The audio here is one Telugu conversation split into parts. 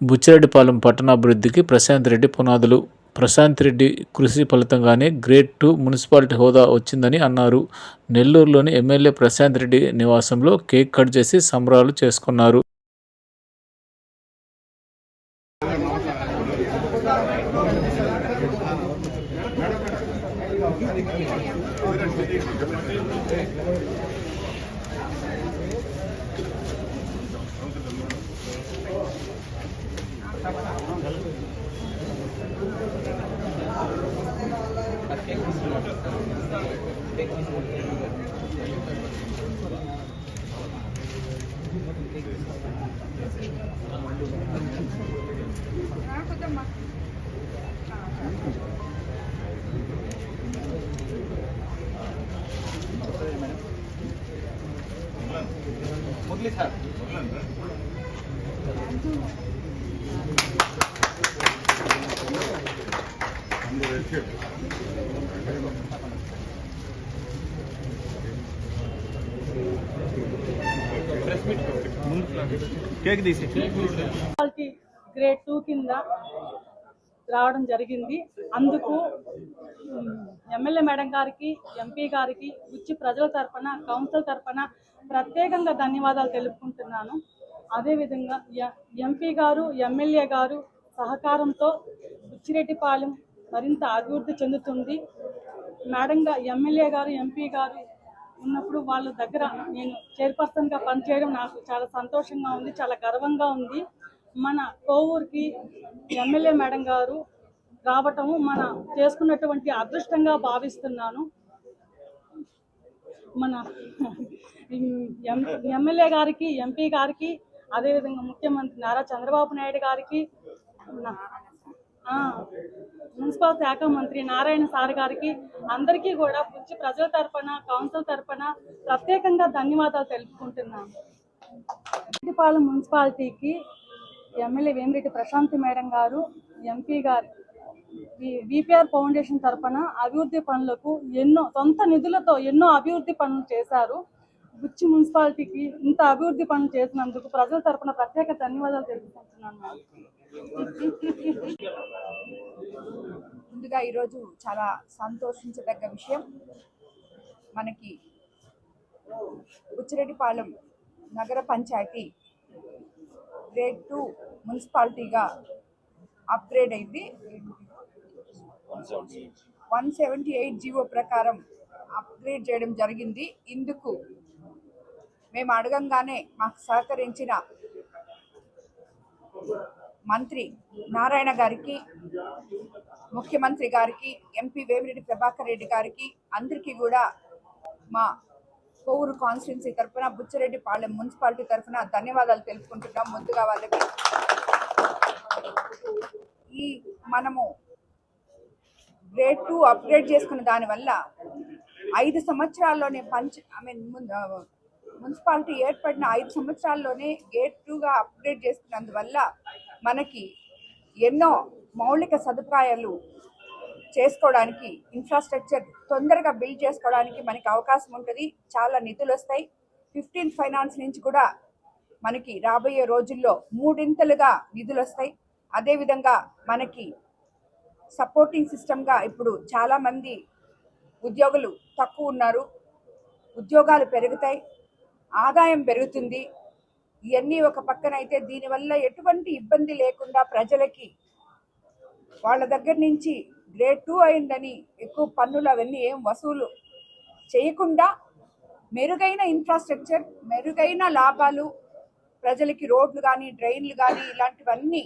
బుచ్చిరెడ్డిపాలెం పట్టణాభివృద్ధికి ప్రశాంత్ రెడ్డి పునాదులు. ప్రశాంత్ రెడ్డి కృషి ఫలితంగానే గ్రేడ్ టూ మున్సిపాలిటీ హోదా వచ్చిందని అన్నారు. నెల్లూరులోని ఎమ్మెల్యే ప్రశాంత్ రెడ్డి నివాసంలో కేక్ కట్ చేసి సంబరాలు చేసుకున్నారు. మురళీ సార్ అందరూ కేక్ తీసి. గ్రేడ్ టూ కింద రావడం జరిగింది. అందుకు ఎమ్మెల్యే మేడం గారికి ఎంపీ గారికి ఉచ్చి ప్రజల తరఫున కౌన్సిల్ తరఫున ప్రత్యేకంగా ధన్యవాదాలు తెలుపుకుంటున్నాను. అదేవిధంగా ఎ- ఎంపీ గారు ఎమ్మెల్యే గారు సహకారంతో ఉచ్చిరెడ్డిపాలెం మరింత అభివృద్ధి చెందుతుంది. మేడంగా ఎమ్మెల్యే గారు ఎంపీ గారు ఉన్నప్పుడు వాళ్ళ దగ్గర నేను చైర్పర్సన్గా పనిచేయడం నాకు చాలా సంతోషంగా ఉంది చాలా గర్వంగా ఉంది. మన కోవూరుకి ఎమ్మెల్యే మేడం గారు రావటము మన చేసుకున్నటువంటి అదృష్టంగా భావిస్తున్నాను. మన ఎం- ఎమ్మెల్యే గారికి ఎంపీ గారికి అదేవిధంగా ముఖ్యమంత్రి నారా చంద్రబాబు నాయుడు గారికి మున్సిపల్ శాఖ మంత్రి నారాయణ సార్ గారికి అందరికీ కూడా పుచ్చి ప్రజల తరఫున కౌన్సిల్ తరఫున ప్రత్యేకంగా ధన్యవాదాలు తెలుపుకుంటున్నాను. రెడ్డిపాలెం మున్సిపాలిటీకి ఎమ్మెల్యే వేమిరెడ్డి ప్రశాంతి మేడం గారు ఎంపీ గారు విపిఆర్ ఫౌండేషన్ తరఫున అభివృద్ధి పనులకు ఎన్నో సొంత నిధులతో ఎన్నో అభివృద్ధి పనులు చేశారు. బుచ్చి మున్సిపాలిటీకి ఇంత అభివృద్ధి పనులు చేసినందుకు ప్రజల తరఫున ప్రత్యేక ధన్యవాదాలు తెలుపుకుంటున్నాను. ముందుగా ఈరోజు చాలా సంతోషించదగ్గ విషయం మనకి ఉచ్చిరెడ్డిపాలెం నగర పంచాయతీ గ్రేడ్ టూ మున్సిపాలిటీగా అప్గ్రేడ్ అయింది. వన్ సెవెంటీ ఎయిట్ జీవో ప్రకారం అప్గ్రేడ్ చేయడం జరిగింది. ఇందుకు మేము అడగంగానే మాకు సహకరించిన మంత్రి నారాయణ గారికి ముఖ్యమంత్రి గారికి ఎంపీ వేమిరెడ్డి ప్రభాకర్ రెడ్డి గారికి అందరికీ కూడా మా కోవూరు కాన్స్టిట్యున్సీ తరఫున బుచ్చిరెడ్డి పాలెం మున్సిపాలిటీ తరఫున ధన్యవాదాలు తెలుపుకుంటున్నాం. ముందుగా వాళ్ళకి ఈ మనము గ్రేడ్ టూ అప్గ్రేడ్ చేసుకున్న దానివల్ల ఐదు సంవత్సరాల్లోనే పంచ ఐ మీన్ మున్సిపాలిటీ ఏర్పడిన ఐదు సంవత్సరాల్లోనే గేట్ టూగా అప్గ్రేడ్ చేసుకున్నందువల్ల మనకి ఎన్నో మౌలిక సదుపాయాలు చేసుకోవడానికి ఇన్ఫ్రాస్ట్రక్చర్ తొందరగా బిల్డ్ చేసుకోవడానికి మనకి అవకాశం ఉంటుంది. చాలా నిధులు వస్తాయి. ఫిఫ్టీన్త్ ఫైనాన్స్ నుంచి కూడా మనకి రాబోయే రోజుల్లో మూడింతలుగా నిధులు వస్తాయి. అదేవిధంగా మనకి సపోర్టింగ్ సిస్టమ్గా ఇప్పుడు చాలామంది ఉద్యోగులు తక్కువ ఉన్నారు. ఉద్యోగాలు పెరుగుతాయి. ఆదాయం పెరుగుతుంది. ఇవన్నీ ఒక పక్కన అయితే దీనివల్ల ఎటువంటి ఇబ్బంది లేకుండా ప్రజలకి వాళ్ళ దగ్గర నుంచి గ్రేడ్ టూ అయిందని ఎక్కువ పన్నులు అవన్నీ ఏం వసూలు చేయకుండా మెరుగైన ఇన్ఫ్రాస్ట్రక్చర్ మెరుగైన లాభాలు ప్రజలకి రోడ్లు కానీ డ్రైన్లు కానీ ఇలాంటివన్నీ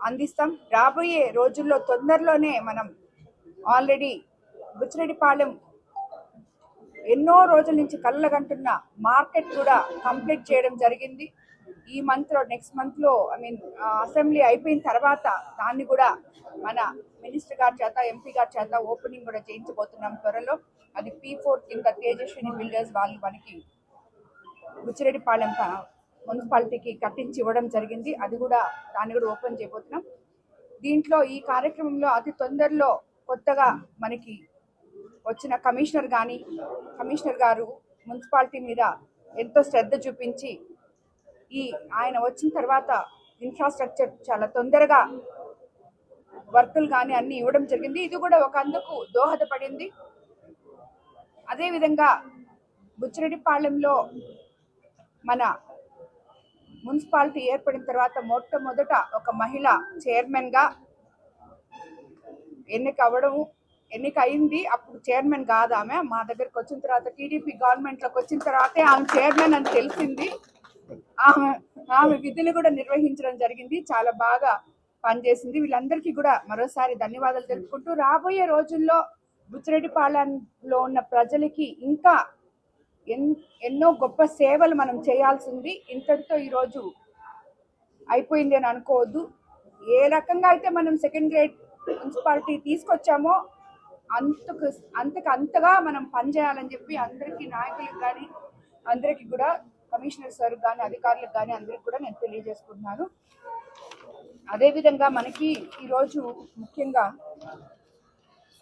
అందిస్తాం. రాబోయే రోజుల్లో తొందరలోనే మనం ఆల్రెడీ బుచ్చిరెడ్డిపాలెం ఎన్నో రోజుల నుంచి కళ్ళగంటున్న మార్కెట్ కూడా కంప్లీట్ చేయడం జరిగింది. ఈ మంత్లో నెక్స్ట్ మంత్లో ఐ మీన్ అసెంబ్లీ అయిపోయిన తర్వాత దాన్ని కూడా మన మినిస్టర్ గారి చేత ఎంపీ గారి చేత ఓపెనింగ్ కూడా చేయించబోతున్నాం త్వరలో. అది పీ ఫోర్ కింద తేజస్విని బిల్డర్స్ వాళ్ళు మనకి బుచ్చిరెడ్డిపాలెం మున్సిపాలిటీకి కట్టించి ఇవ్వడం జరిగింది. అది కూడా దాన్ని కూడా ఓపెన్ చేయబోతున్నాం. దీంట్లో ఈ కార్యక్రమంలో అతి తొందరలో కొత్తగా మనకి వచ్చిన కమిషనర్ కానీ కమిషనర్ గారు మున్సిపాలిటీ మీద ఎంతో శ్రద్ధ చూపించి ఈ ఆయన వచ్చిన తర్వాత ఇన్ఫ్రాస్ట్రక్చర్ చాలా తొందరగా వర్కులు కానీ అన్నీ ఇవ్వడం జరిగింది. ఇది కూడా ఒక అందుకు దోహదపడింది. అదేవిధంగా బుచ్చిరెడ్డిపాళెంలో మన మున్సిపాలిటీ ఏర్పడిన తర్వాత మొట్టమొదట ఒక మహిళ చైర్మన్గా ఎన్నిక అవ్వడము ఎన్నిక అయింది అప్పుడు చైర్మన్ కాదు ఆమె. మా దగ్గరకు వచ్చిన తర్వాత టీడీపీ గవర్నమెంట్లోకి వచ్చిన తర్వాతే ఆమె చైర్మన్ అని తెలిసింది. ఆమె ఆమె విధులు కూడా నిర్వహించడం జరిగింది. చాలా బాగా పనిచేసింది. వీళ్ళందరికీ కూడా మరోసారి ధన్యవాదాలు తెలుపుకుంటూ రాబోయే రోజుల్లో బుచ్చిరెడ్డిపాలెంలో ఉన్న ప్రజలకి ఇంకా ఎన్ ఎన్నో గొప్ప సేవలు మనం చేయాల్సి ఉంది ఇంతటితో ఈరోజు అయిపోయింది అని అనుకోవద్దు. ఏ రకంగా అయితే మనం సెకండ్ గ్రేడ్ మున్సిపాలిటీ తీసుకొచ్చామో అంతకు అంతకు అంతగా మనం పనిచేయాలని చెప్పి అందరికీ నాయకులకు కానీ అందరికీ కూడా కమిషనర్ సార్ కానీ అధికారులకు కానీ అందరికి కూడా నేను తెలియజేసుకుంటున్నాను. అదేవిధంగా మనకి ఈరోజు ముఖ్యంగా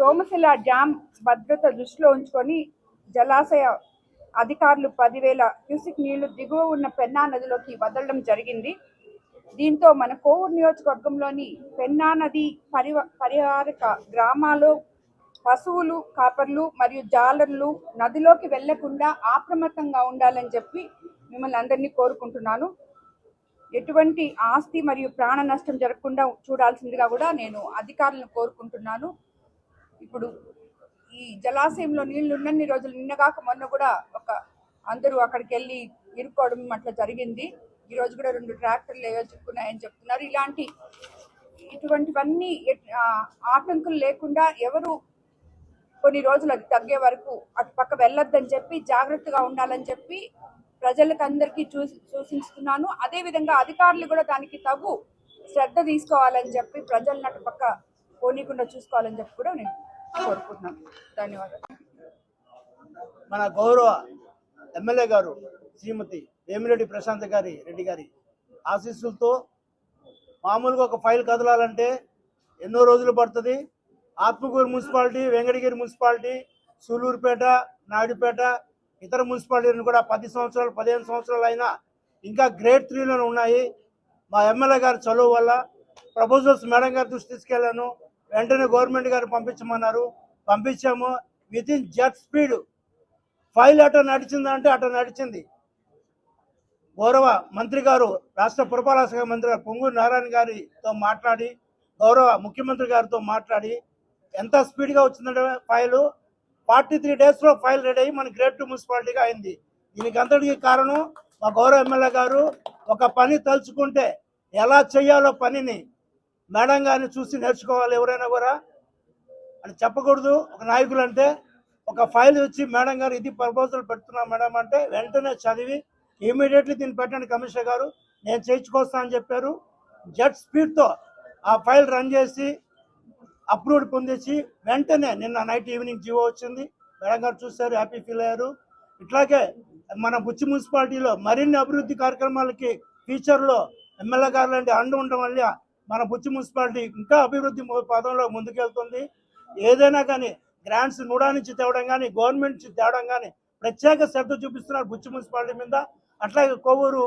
సోమశిల డ్యామ్ భద్రత దృష్టిలో ఉంచుకొని జలాశయ అధికారులు పదివేల క్యూసిక్ నీళ్ళు దిగువ ఉన్న పెన్నా నదిలోకి వదలడం జరిగింది. దీంతో మన కోవూరు నియోజకవర్గంలోని పెన్నా నది పరివ పరిహారక గ్రామాల్లో పశువులు కాపర్లు మరియు జాలర్లు నదిలోకి వెళ్ళకుండా అప్రమత్తంగా ఉండాలని చెప్పి మిమ్మల్ని అందరినీ కోరుకుంటున్నాను. ఎటువంటి ఆస్తి మరియు ప్రాణ నష్టం జరగకుండా చూడాల్సిందిగా కూడా నేను అధికారులను కోరుకుంటున్నాను. ఇప్పుడు ఈ జలాశయంలో నీళ్ళు ఉన్నన్ని రోజులు నిన్నగాక మొన్న కూడా ఒక అందరూ అక్కడికి వెళ్ళి ఇరుక్కోవడం అట్లా జరిగింది. ఈరోజు కూడా రెండు ట్రాక్టర్లు ఏవో చిక్కున్నాయని చెప్తున్నారు. ఇలాంటి ఇటువంటివన్నీ ఆటంకులు లేకుండా ఎవరు కొన్ని రోజులు అది తగ్గే వరకు అటు పక్క వెళ్ళొద్దని చెప్పి జాగ్రత్తగా ఉండాలని చెప్పి ప్రజలకు అందరికీ చూ సూచిస్తున్నాను అదేవిధంగా అధికారులు కూడా దానికి తగు శ్రద్ధ తీసుకోవాలని చెప్పి ప్రజలను అటు పక్క పోనీకుండా చూసుకోవాలని చెప్పి కూడా నేను కోరుకుంటున్నాను. ధన్యవాదాలు. మన గౌరవ ఎమ్మెల్యే గారు శ్రీమతి వేమిరెడ్డి ప్రశాంత్ గారి రెడ్డి గారి ఆశీస్సులతో మామూలుగా ఒక ఫైల్ కదలాలంటే ఎన్నో రోజులు పడుతుంది. ఆత్మకూరు మున్సిపాలిటీ వెంకటగిరి మున్సిపాలిటీ సూలూరుపేట నాయుడుపేట ఇతర మున్సిపాలిటీలను కూడా పది సంవత్సరాలు పదిహేను సంవత్సరాలు అయినా ఇంకా గ్రేడ్ త్రీలోనే ఉన్నాయి. మా ఎమ్మెల్యే గారి చదువు వల్ల ప్రపోజల్స్ మేడం గారి దృష్టి తీసుకెళ్ళాను వెంటనే గవర్నమెంట్ గారు పంపించమన్నారు. పంపించాము. With in jet speed. File అట నడిచిందంటే అట నడిచింది. గౌరవ మంత్రి గారు రాష్ట్ర పురపాలక శాఖ మంత్రి గారు పొంగూరు నారాయణ గారితో మాట్లాడి గౌరవ ముఖ్యమంత్రి గారితో మాట్లాడి ఎంత స్పీడ్గా వచ్చిందంటే ఫైలు? ఫార్టీ త్రీ డేస్లో ఫైల్ రెడీ అయ్యి మన గ్రేట్ టూ మున్సిపాలిటీగా అయింది. దీనికి అంతటికి కారణం మా గౌరవ ఎమ్మెల్యే గారు ఒక పని తలుచుకుంటే ఎలా చేయాలో పనిని మేడం గారిని చూసి నేర్చుకోవాలి ఎవరైనా కూడా. అని చెప్పకూడదు. ఒక నాయకులు అంటే ఒక ఫైల్ వచ్చి మేడం గారు ఇది ప్రపోజల్ పెడుతున్నాం మేడం అంటే వెంటనే చదివి ఇమీడియట్లీ దీన్ని పెట్టండి కమిషనర్ గారు. నేను చేయించుకొస్తానని చెప్పారు. జెట్ స్పీడ్తో ఆ ఫైల్ రన్ చేసి అప్రూవ్డ్ పొందేసి వెంటనే నిన్న నైట్ ఈవినింగ్ జీవో వచ్చింది. మేడం గారు చూశారు హ్యాపీ ఫీల్ అయ్యారు. ఇట్లాగే మన బుచ్చి మున్సిపాలిటీలో మరిన్ని అభివృద్ధి కార్యక్రమాలకి ఫ్యూచర్లో ఎమ్మెల్యే గారు లాంటి అండ ఉండడం వల్ల మన బుచ్చి మున్సిపాలిటీ ఇంకా అభివృద్ధి పదంలో ముందుకెళ్తుంది. ఏదైనా కానీ గ్రాంట్స్ నూడా నుంచి తేవడం కానీ గవర్నమెంట్ నుంచి తేవడం కానీ ప్రత్యేక శ్రద్ధ చూపిస్తున్నారు బుచ్చి మున్సిపాలిటీ మీద. అట్లాగే కొవ్వూరు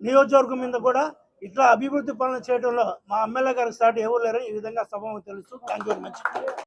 నియోజకవర్గం మీద కూడా ఇట్లా అభివృద్ధి పనులు చేయడంలో మా ఎమ్మెల్యే గారికి స్టార్ట్ ఎవరు లేరు ఈ విధంగా సభ తెలుసు. Thank you very much